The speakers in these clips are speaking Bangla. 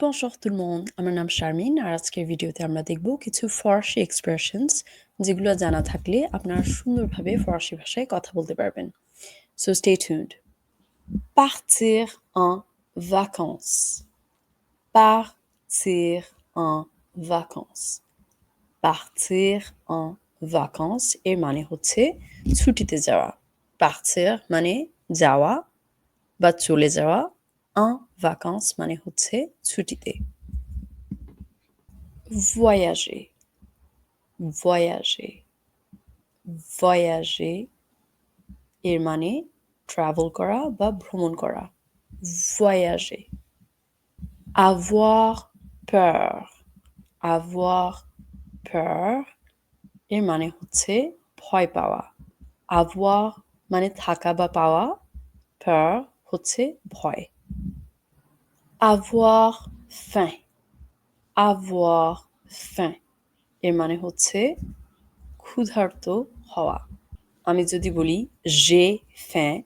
Bonjour tout le monde, আমার নাম শারমিন আর আজকের ভিডিওতে আমরা দেখব কিছু ফরাসি এক্সপ্রেশনস যেগুলো জানা থাকলে আপনারা সুন্দরভাবে ফরাসি ভাষায় কথা বলতে পারবেন so stay tuned partir en vacances partir en vacances partir en vacances এর মানে হচ্ছে ছুটিতে যাওয়া partir মানে যাওয়া বা চলে যাওয়া en vacances মানে হচ্ছে ছুটিতে voyager voyager voyager এর মানে ট্রাভেল করা বা ভ্রমণ করা voyager avoir peur avoir peur এর মানে হচ্ছে ভয় পাওয়া avoir মানে থাকা বা পাওয়া peur হচ্ছে ভয় Avoir faim. Avoir faim. এর মানে হচ্ছে ক্ষুধার্ত হওয়া। আমি যদি বলি যে ফ্যাঁ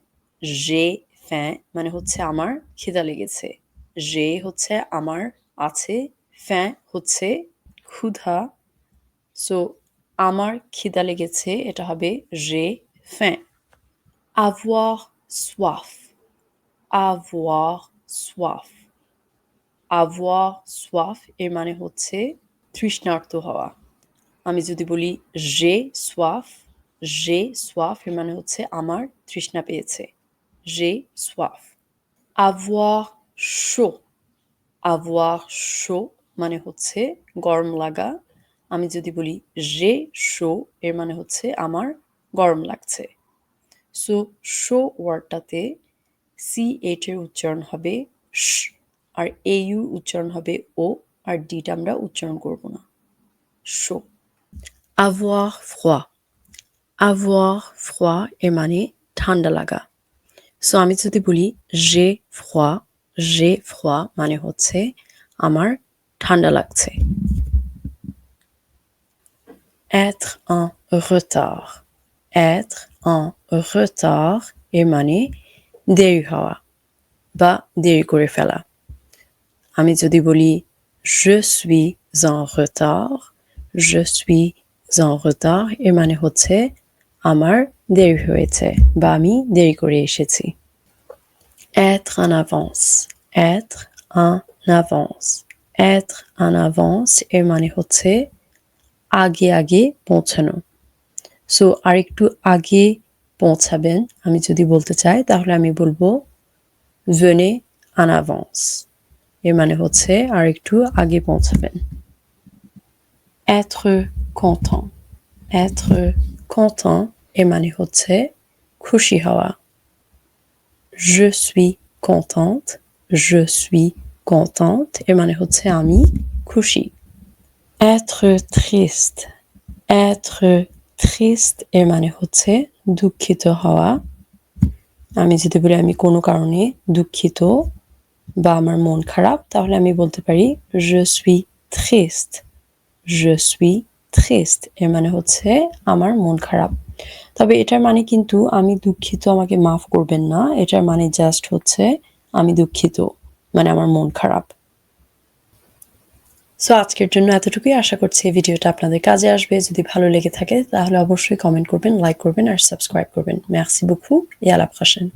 যে ফ্যাঁ মানে হচ্ছে আমার খিদা লেগেছে। যে হচ্ছে আমার আছে। ফ্যাঁ হচ্ছে ক্ষুধা। সো আমার খিদা লেগেছে, এটা হবে যে ফ্যাঁ avoir soif. Avoir soif. Avoir soif এর মানে হচ্ছে তৃষ্ণার্ত হওয়া আমি যদি বলি যে সোয়াফ যে সোয়াফ এর মানে হচ্ছে আমার তৃষ্ণা পেয়েছে। যে সোয়াফ avoir শো avoir শো মানে হচ্ছে গরম লাগা। আমি যদি বলি যে শো এর মানে হচ্ছে আমার গরম লাগছে। সো শো ওয়ার্ডটাতে সি এইট এর উচ্চারণ হবে শ। আর এ ইউ উচ্চারণ হবে ও, আর ডিটা আমরা উচ্চারণ করব না। শো avoir froid. Avoir froid এর মানে ঠান্ডা লাগা। সো আমি যদি বলি যে froid যে froid মানে হচ্ছে আমার ঠান্ডা লাগছে। Être এর মানে দেরি হওয়া বা দেরি করে ফেলা। আমি যদি বলি je suis en retard je suis en retard এর মানে হচ্ছে আমার দেরি হয়েছে বা আমি দেরি করে এসেছি être en avance être en avance être en avance এর মানে হচ্ছে আগে আগে পৌঁছানো সো আরেকটু আগে পৌঁছাবেন আমি যদি বলতে চাই তাহলে আমি বলব venez en avance এর মানে হচ্ছে আর একটু আগে পৌঁছাবেন। Être content. Être content এর মানে হচ্ছে খুশি হওয়া। Je suis contente. Je suis contente এর মানে হচ্ছে আমি খুশি। Être triste. Être triste এর মানে হচ্ছে দুঃখিত হওয়া। আমি যদি বলি আমি কোনো কারণে দুঃখিত বা আমার মন খারাপ, তাহলে আমি বলতে পারি, je suis triste. Je এর মানে হচ্ছে আমার মন খারাপ। তবে এটার মানে কিন্তু আমি দুঃখিত, আমাকে মাফ করবেন না, এটার মানে জাস্ট হচ্ছে আমি দুঃখিত মানে আমার মন খারাপ। সো আজকের জন্য এতটুকুই। আশা করছি এই ভিডিওটা আপনাদের কাজে আসবে। যদি ভালো লেগে থাকে, তাহলে অবশ্যই কমেন্ট করবেন লাইক করবেন, আর সাবস্ক্রাইব করবেন। ম্যাক্সি বুকু la prochaine!